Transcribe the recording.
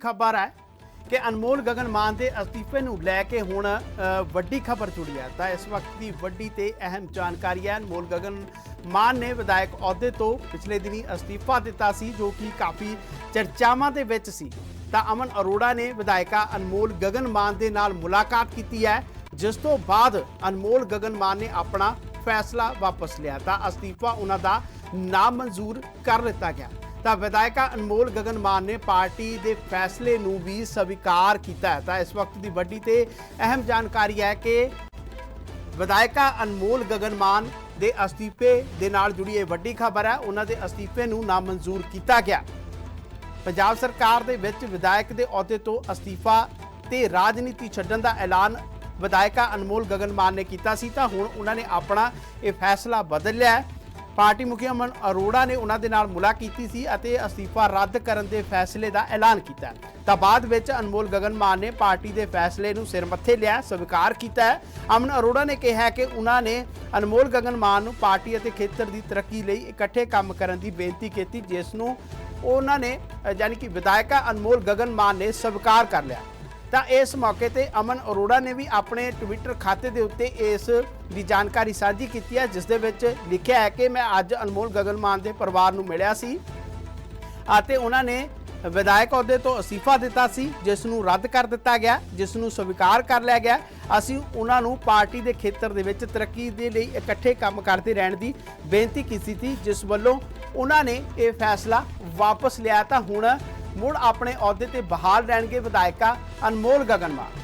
ਖਬਰ ਹੈ ਕਿ ਅਨਮੋਲ ਗਗਨ ਮਾਨ ਦੇ ਅਸਤੀਫੇ ਨੂੰ ਲੈ ਕੇ ਹੁਣ ਵੱਡੀ ਖਬਰ ਜੁੜੀ ਹੈ। ਤਾਂ ਇਸ ਵਕਤ ਦੀ ਵੱਡੀ ਤੇ ਅਹਿਮ ਜਾਣਕਾਰੀ ਹੈ, ਅਨਮੋਲ ਗਗਨ ਮਾਨ ਨੇ ਵਿਧਾਇਕ ਅਹੁਦੇ ਤੋਂ ਪਿਛਲੇ ਦਿਨੀ ਅਸਤੀਫਾ ਦਿੱਤਾ ਸੀ, ਜੋ ਕਿ ਕਾਫੀ ਚਰਚਾਵਾਂ ਦੇ ਵਿੱਚ ਸੀ। ਤਾਂ ਅਮਨ ਅਰੋੜਾ ਨੇ ਵਿਧਾਇਕਾ ਅਨਮੋਲ ਗਗਨ ਮਾਨ ਦੇ ਨਾਲ ਮੁਲਾਕਾਤ ਕੀਤੀ ਹੈ, ਜਿਸ ਤੋਂ ਬਾਅਦ ਅਨਮੋਲ ਗਗਨ ਮਾਨ ਨੇ ਆਪਣਾ ਫੈਸਲਾ ਵਾਪਸ ਲਿਆ। ਤਾਂ ਅਸਤੀਫਾ ਉਹਨਾਂ ਦਾ ਨਾਮਨਜ਼ੂਰ ਕਰ ਲਿੱਤਾ ਗਿਆ। ਤਾਂ ਵਿਧਾਇਕਾ ਅਨਮੋਲ ਗਗਨ ਮਾਨ ਨੇ ਪਾਰਟੀ ਦੇ ਫੈਸਲੇ ਨੂੰ ਵੀ ਸਵੀਕਾਰ ਕੀਤਾ ਹੈ। ਤਾਂ ਇਸ ਵਕਤ ਦੀ ਵੱਡੀ ਤੇ ਅਹਿਮ ਜਾਣਕਾਰੀ ਹੈ ਕਿ ਵਿਧਾਇਕਾ ਅਨਮੋਲ ਗਗਨ ਮਾਨ ਦੇ ਅਸਤੀਫੇ ਦੇ ਨਾਲ ਜੁੜੀ ਇਹ ਵੱਡੀ ਖਬਰ ਹੈ। ਉਹਨਾਂ ਦੇ ਅਸਤੀਫੇ ਨੂੰ ਨਾਮਨਜ਼ੂਰ ਕੀਤਾ ਗਿਆ। ਪੰਜਾਬ ਸਰਕਾਰ ਦੇ ਵਿੱਚ ਵਿਧਾਇਕ ਦੇ ਅਹੁਦੇ ਤੋਂ ਅਸਤੀਫਾ ਤੇ ਰਾਜਨੀਤੀ ਛੱਡਣ ਦਾ ਐਲਾਨ ਵਿਧਾਇਕਾ ਅਨਮੋਲ ਗਗਨ ਮਾਨ ਨੇ ਕੀਤਾ ਸੀ। ਤਾਂ ਹੁਣ ਉਹਨਾਂ ਨੇ ਆਪਣਾ ਇਹ ਫੈਸਲਾ ਬਦਲ ਲਿਆ ਹੈ। ਪਾਰਟੀ ਮੁਖੀ ਅਮਨ ਅਰੋੜਾ ਨੇ ਉਹਨਾਂ ਦੇ ਨਾਲ ਮੁਲਾਕਾਤ ਕੀਤੀ ਸੀ ਅਤੇ ਅਸਤੀਫਾ ਰੱਦ ਕਰਨ ਦੇ ਫੈਸਲੇ ਦਾ ਐਲਾਨ ਕੀਤਾ ਤਾਂ ਬਾਅਦ ਵਿੱਚ ਅਨਮੋਲ ਗਗਨ ਮਾਨ ਨੇ ਪਾਰਟੀ ਦੇ ਫੈਸਲੇ ਨੂੰ ਸਿਰ ਮੱਥੇ ਲਿਆ ਸਵੀਕਾਰ ਕੀਤਾ ਹੈ। ਅਮਨ ਅਰੋੜਾ ਨੇ ਕਿਹਾ ਕਿ ਉਹਨਾਂ ਨੇ ਅਨਮੋਲ ਗਗਨ ਮਾਨ ਨੂੰ ਪਾਰਟੀ ਅਤੇ ਖੇਤਰ ਦੀ ਤਰੱਕੀ ਲਈ ਇਕੱਠੇ ਕੰਮ ਕਰਨ ਦੀ ਬੇਨਤੀ ਕੀਤੀ ਜਿਸ ਨੂੰ ਉਹਨਾਂ ਨੇ ਅ, ਯਾਨੀ ਕਿ ਵਿਧਾਇਕਾ ਅਨਮੋਲ ਗਗਨ ਮਾਨ ਨੇ ਸਵੀਕਾਰ ਕਰ ਲਿਆ। ਤਾਂ ਇਸ ਮੌਕੇ ਤੇ ਅਮਨ ਅਰੋੜਾ ਨੇ ਵੀ ਆਪਣੇ ਟਵਿੱਟਰ ਖਾਤੇ ਦੇ ਉੱਤੇ ਇਸ ਦੀ ਜਾਣਕਾਰੀ ਸਾਂਝੀ ਕੀਤੀ ਹੈ, ਜਿਸ ਦੇ ਵਿੱਚ ਲਿਖਿਆ ਹੈ ਕਿ ਮੈਂ ਅੱਜ ਅਨਮੋਲ ਗਗਨ ਮਾਨ ਦੇ ਪਰਿਵਾਰ ਨੂੰ ਮਿਲਿਆ ਸੀ ਅਤੇ ਉਹਨਾਂ ਨੇ ਵਿਧਾਇਕ ਅਹੁਦੇ ਤੋਂ ਅਸਤੀਫਾ ਦਿੱਤਾ ਸੀ, ਜਿਸ ਨੂੰ ਰੱਦ ਕਰ ਦਿੱਤਾ ਗਿਆ, ਜਿਸ ਨੂੰ ਸਵੀਕਾਰ ਕਰ ਲਿਆ ਗਿਆ। ਅਸੀਂ ਉਹਨਾਂ ਨੂੰ ਪਾਰਟੀ ਦੇ ਖੇਤਰ ਦੇ ਵਿੱਚ ਤਰੱਕੀ ਦੇ ਲਈ ਇਕੱਠੇ ਕੰਮ ਕਰਦੇ ਰਹਿਣ ਦੀ ਬੇਨਤੀ ਕੀਤੀ ਸੀ, ਜਿਸ ਵੱਲੋਂ ਉਹਨਾਂ ਨੇ ਇਹ ਫੈਸਲਾ ਵਾਪਸ ਲਿਆ। ਤਾਂ ਹੁਣ ਮੁੜ ਆਪਣੇ ਅਹੁਦੇ ਤੇ ਬਹਾਲ ਰਹਿਣਗੇ ਵਿਧਾਇਕਾ ਅਨਮੋਲ ਗਗਨਮਾਨ।